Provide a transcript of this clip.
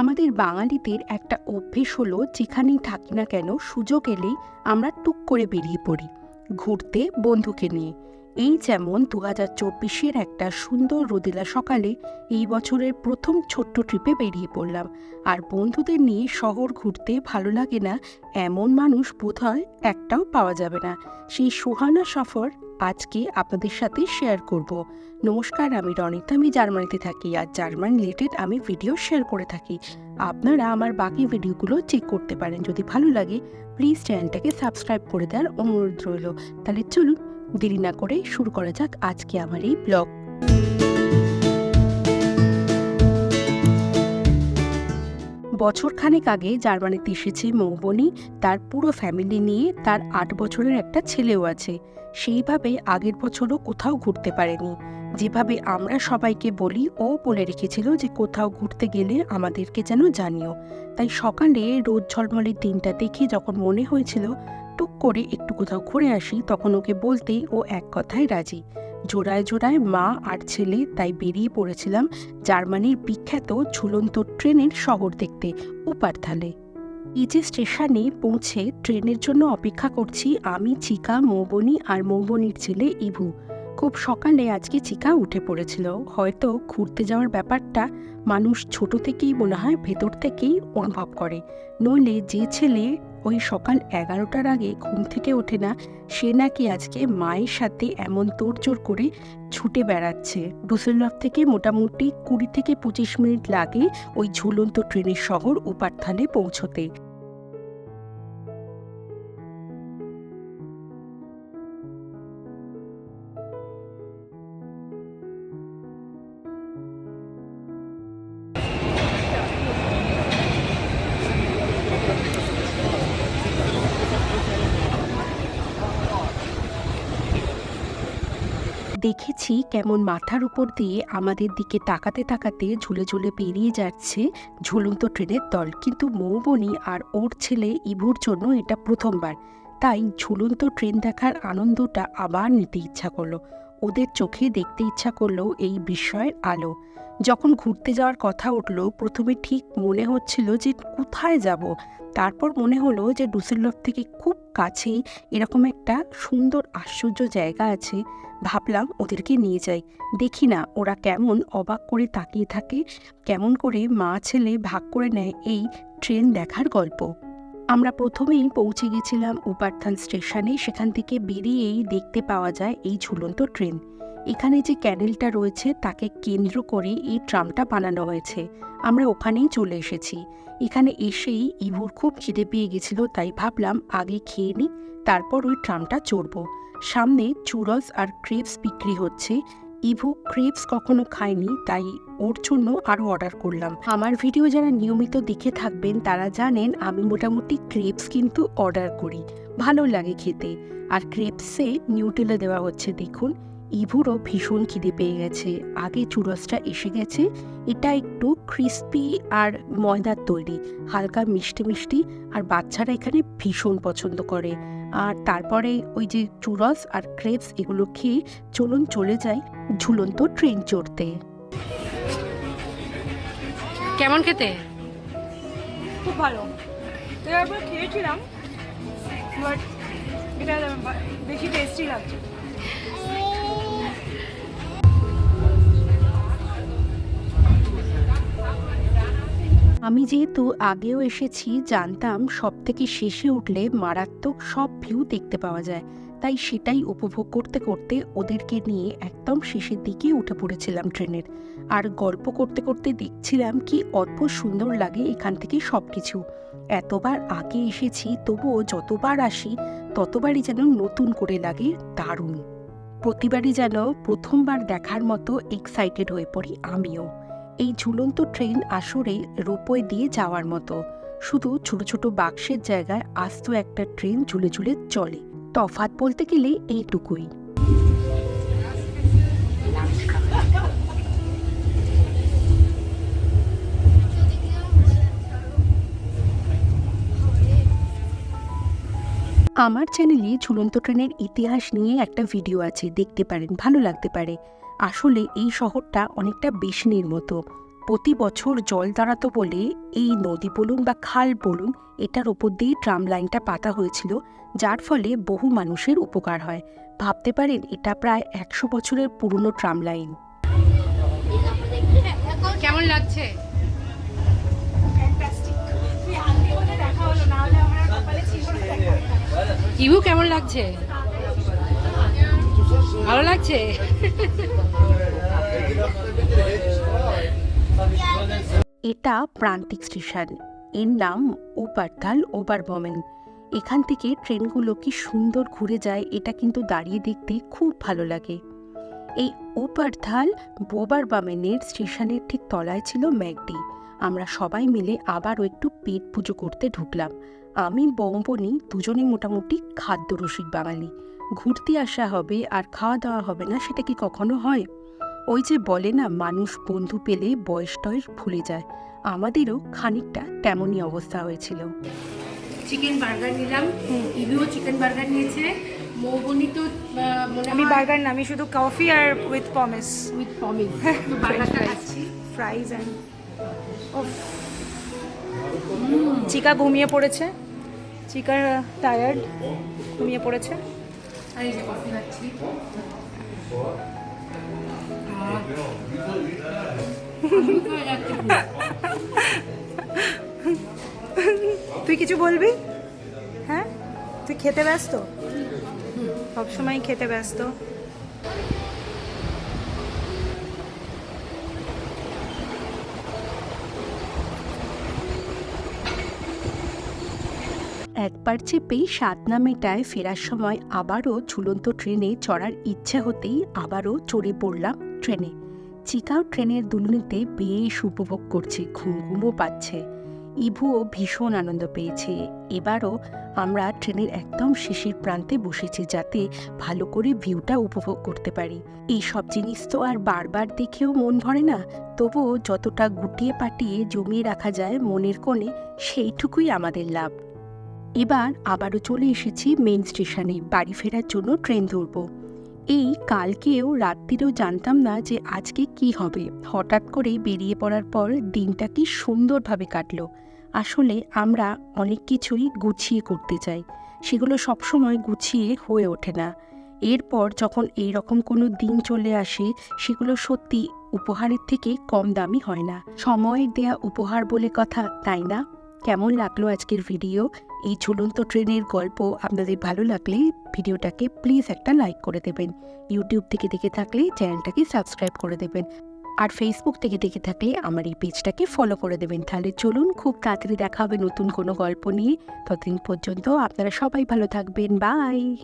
আমাদের বাঙালিদের একটা অভ্যেস হলো যেখানেই থাকি না কেন সুযোগ এলেই আমরা টুক করে বেরিয়ে পড়ি, ঘুরতে, বন্ধুকে নিয়ে। এই যেমন দু হাজার চব্বিশের একটা সুন্দর রোদেলা সকালে এই বছরের প্রথম ছোট্ট ট্রিপে বেরিয়ে পড়লাম। আর বন্ধুদের নিয়ে শহর ঘুরতে ভালো লাগে না, এমন মানুষ বোধহয় একটাও পাওয়া যাবে না। সেই সুহানা সফর আজকে আপনাদের সাথে শেয়ার করব। নমস্কার, আমি রনিতা, আমি জার্মানিতে থাকি। আর জার্মান রিলেটেড আমি ভিডিও শেয়ার করে থাকি। আপনারা আমার বাকি ভিডিওগুলো চেক করতে পারেন। যদি ভালো লাগে প্লিজ চ্যানেলটাকে সাবস্ক্রাইব করে দেওয়ার অনুরোধ রইল। তাহলে চলুন, দেরি না করে শুরু করা যাক আজকে আমার এই ব্লগ বছর খানেক আগে জার্মানিতে এসেছে মৌবনি, তার পুরো ফ্যামিলি নিয়ে তার আট বছরের একটা ছেলেও আছে। সেইভাবে আগের বছরও কোথাও ঘুরতে পারেনি। যেভাবে আমরা সবাইকে বলি, ও বলে রেখেছিল যে কোথাও ঘুরতে গেলে আমাদেরকে যেন জানিও। তাই সকালে রোদ ঝলমলের দিনটা দেখে যখন মনে হয়েছিল, টুক করে একটু কোথাও ঘুরে আসি, তখন ওকে বলতেই ও এক কথায় রাজি। জোড়ায় জোড়ায় মা আর ছেলে তাই বেরিয়ে পড়েছিলাম জার্মানির বিখ্যাত ঝুলন্ত ট্রেনের শহর দেখতে, উপারথালে। যে স্টেশনে পৌঁছে ট্রেনের জন্য অপেক্ষা করছি আমি, চিকা, মৌবনি আর মৌবনির ছেলে ইভু। খুব সকালে আজকে চিকা উঠে পড়েছিল। হয়তো ঘুরতে যাওয়ার ব্যাপারটা মানুষ ছোট থেকেই মনে হয়, ভেতর থেকেই অনুভব করে। নইলে যে ছেলে ওই সকাল এগারোটার আগে ঘুম থেকে ওঠে না, সে নাকি আজকে মায়ের সাথে এমন তোড়জোড় করে ছুটে বেড়াচ্ছে। ডুসেলডফ থেকে মোটামুটি কুড়ি থেকে পঁচিশ মিনিট লাগে ওই ঝুলন্ত ট্রেনের শহর উপারথালে পৌঁছতে। দেখেছি কেমন মাথার উপর দিয়ে আমাদের দিকে তাকাতে তাকাতে ঝুলে ঝুলে পেরিয়ে যাচ্ছে ঝুলন্ত ট্রেনের দল। কিন্তু মৌবনি আর ওর ছেলে ইভুর জন্য এটা প্রথমবার। তাই ঝুলন্ত ট্রেন দেখার আনন্দটা আবার নিতে ইচ্ছা করল। ওদের চোখে দেখতে ইচ্ছা করল এই বিস্ময়ের আলো। যখন ঘুরতে যাওয়ার কথা উঠল, প্রথমে ঠিক মনে হচ্ছিল যে কোথায় যাব। তারপর মনে হলো যে ডুসেলডর্ফ থেকে খুব কাছেই এরকম একটা সুন্দর আশ্চর্য জায়গা আছে। ভাবলাম ওদেরকে নিয়ে যাই। দেখি না, ওরা কেমন অবাক করে তাকিয়ে থাকে, কেমন করে মা ছেলে ভাগ করে নেয় এই ট্রেন দেখার গল্প। আমরা প্রথমেই পৌঁছে গেছিলাম উপার্থান স্টেশনে। সেখান থেকে বেরিয়েই দেখতে পাওয়া যায় এই ঝুলন্ত ট্রেন। এখানে যে ক্যানেলটা রয়েছে, তাকে কেন্দ্র করে এই ট্রামটা বানানো হয়েছে। আমরা ওখানেই চলে এসেছি। এখানে এসেই ইভুর খুব খিদে পেয়ে গেছিল, তাই ভাবলাম আগে খেয়ে নিই, তারপর ওই ট্রামটা চড়বো। সামনে চুরস আর ক্রেপস বিক্রি হচ্ছে। ইভু ক্রিপস কখনো খায়নি, তাই ওর জন্য আরও অর্ডার করলাম। আমার ভিডিও যারা নিয়মিত দেখে থাকবেন, তারা জানেন আমি মোটামুটি ক্রিপস কিন্তু অর্ডার করি। ভালো লাগে খেতে। আর ক্রেপসে নিউটেলা দেওয়া হচ্ছে, দেখুন। ইভুরও ভীষণ খিদে পেয়ে গেছে। আগে চুরসটা এসে গেছে। এটা একটু ক্রিস্পি আর ময়দার তৈরি। হালকা মিষ্টি মিষ্টি আর বাচ্চারা এখানে ভীষণ পছন্দ করে। আর তারপরে ওই যে চুরস আর ক্রেপস এগুলো খেয়ে চলুন চলে যাই ঝুলন্ত ট্রেন চড়তে। কেমন খেতে? খুব ভালো। খেয়েছিলাম বাট এটা বেশি টেস্টি লাগছে। আমি যেহেতু আগেও এসেছি, জানতাম সব থেকে শেষে উঠলে মারাত্মক সব ভিউ দেখতে পাওয়া যায়। তাই সেটাই উপভোগ করতে করতে ওদেরকে নিয়ে একদম শেষের দিকে উঠে পড়েছিলাম ট্রেনের। আর গল্প করতে করতে দেখছিলাম কি অদ্ভুত সুন্দর লাগে এখান থেকে সব কিছু এতবার আগে এসেছি, তবুও যতবার আসি, ততবারই যেন নতুন করে লাগে, দারুণ। প্রতিবারই যেন প্রথমবার দেখার মতো এক্সাইটেড হয়ে পড়ি আমিও। এই ঝুলন্ত ট্রেন আসরে রোপওয়ে দিয়ে যাওয়ার মতো। শুধু ছোট ছোট বাক্সের জায়গায় আস্ত একটা ট্রেন ঝুলে ঝুলে চলে। তফাৎ বলতে গেলে এইটুকুই। আমার চ্যানেলে ঝুলন্ত ট্রেনের ইতিহাস নিয়ে একটা ভিডিও আছে, দেখতে পারেন, ভালো লাগতে পারে। আসলে এই শহরটা অনেকটা বেশনির মতো। প্রতি বছর জল দাঁড়াতো বলে এই নদী বলুন বা খাল বলুন এটার ওপর দিয়ে ট্রাম লাইনটা পাতা হয়েছিল যার ফলে বহু মানুষের উপকার হয়। ভাবতে পারেন এটা প্রায় একশো বছরের পুরনো ট্রাম লাইন। কেমন লাগছে? ইভু কেমন লাগছে? ভালো লাগছে? এটা প্রান্তিক স্টেশন। এর নাম ওপারতাল ওভারবমেন এখান থেকে ট্রেনগুলো কি সুন্দর ঘুরে যায়, এটা কিন্তু দাঁড়িয়ে দেখতে খুব ভালো লাগে। এই ওপারথাল বোবার বামেনের স্টেশনের ঠিক তলায় ছিল ম্যাকডি আমরা সবাই মিলে আবারও একটু পেট পুজো করতে ঢুকলাম। আমি বম্বনি দুজনে মোটামুটি খাদ্য রসিক বাঙালি। ঘুরতে আসা হবে আর খাওয়া দাওয়া হবে না সেটা কি কখনো হয়? ওই যে বলে না মানুষ বন্ধু পেলে বয়স টয়স ভুলে যায়। আমাদেরও খানিকটা তেমনই অবস্থা হয়েছিল। চিকেন বার্গার নিলাম। ইভিও চিকেন বার্গার নিয়েছে। মৌবনি তো আমি বার্গার না আমি শুধু কফি আর উইথ পমিস উইথ পমিস তো বার্গারটা খাচ্ছি ফ্রাইজ অ্যান্ড চিকা ঘুমিয়ে পড়েছে। চিকা টায়ার্ড ঘুমিয়ে পড়েছে। আর। তুই কিছু বলবি? হ্যাঁ? তুই খেতে ব্যস্ত? সবসময় খেতে ব্যস্ত। একবার চেপেই সাতনা মেটায় ফেরার সময় আবারও ঝুলন্ত ট্রেনে চড়ার ইচ্ছে হতেই আবারও চড়ে পড়লাম ট্রেনে। চিকাও ট্রেনের দুলুনিতে বেশ উপভোগ করছে ঘুম ঘুমও পাচ্ছে। ইভুও ভীষণ আনন্দ পেয়েছে। এবারও আমরা ট্রেনের একদম শেষের প্রান্তে বসেছি যাতে ভালো করে ভিউটা উপভোগ করতে পারি। এই সব জিনিস তো আর বারবার দেখেও মন ভরে না। তবুও যতটা গুটিয়ে পাটিয়ে জমিয়ে রাখা যায় মনের কোণে, সেইটুকুই আমাদের লাভ। এবার আবারও চলে এসেছি মেন স্টেশনে বাড়ি ফেরার জন্য ট্রেন ধরবো। এই কালকেও রাত্রিরেও জানতাম না যে আজকে কি হবে। হঠাৎ করে বেরিয়ে পড়ার পর দিনটা কি সুন্দরভাবে কাটলো। আসলে আমরা অনেক কিছুই গুছিয়ে করতে চাই। সেগুলো সবসময় গুছিয়ে হয়ে ওঠে না। এরপর যখন এই রকম কোনো দিন চলে আসে, সেগুলো সত্যি উপহারের থেকে কম দামি হয় না। সময়ের দেয়া উপহার বলে কথা, তাই না? কেমন লাগল আজকের ভিডিও এই ঝুলন্ত ট্রেনের গল্প আপনাদের ভালো লাগলে ভিডিওটাকে প্লিজ একটা লাইক করে দেবেন। ইউটিউব থেকে দেখে থাকলে চ্যানেলটাকে সাবস্ক্রাইব করে দেবেন। আর ফেসবুক থেকে দেখে থাকলে আমার এই পেজটাকে ফলো করে দেবেন। তাহলে চলুন খুব তাড়াতাড়ি দেখা হবে নতুন কোনো গল্প নিয়ে। ততদিন পর্যন্ত আপনারা সবাই ভালো থাকবেন। বাই